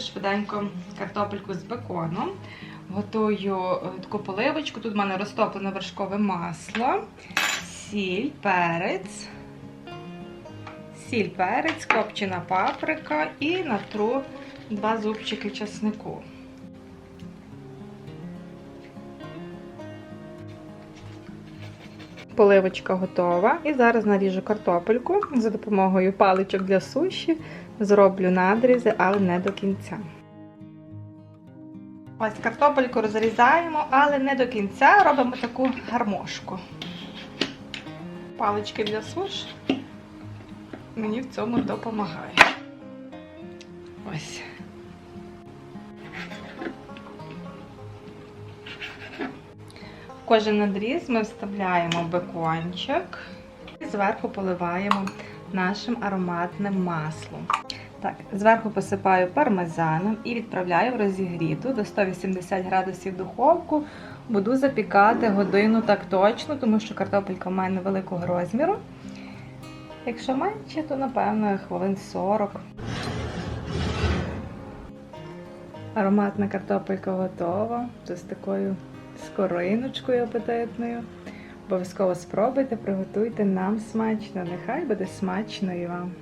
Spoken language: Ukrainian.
швиденько картопельку з беконом. Готую е, таку поливочку. Тут в мене розтоплене вершкове масло, сіль, перець, сіль, перець, копчена паприка і натру два зубчики чеснику. Поливочка готова. І зараз наріжу картопельку за допомогою паличок для суші. Зроблю надрізи, але не до кінця. Ось картопельку розрізаємо, але не до кінця робимо таку гармошку. Палички для суш мені в цьому допомагають. Ось. Кожен надріз ми вставляємо бекончик і зверху поливаємо нашим ароматним маслом. Так, зверху посипаю пармезаном і відправляю в розігріту до 180 градусів духовку. Буду запікати годину так точно, тому що картопелька в мене великого розміру. Якщо менше, то напевно хвилин 40. Ароматна картопелька готова. З такою скориночкою апетитною. Обов'язково спробуйте, приготуйте нам смачно. Нехай буде смачно і вам.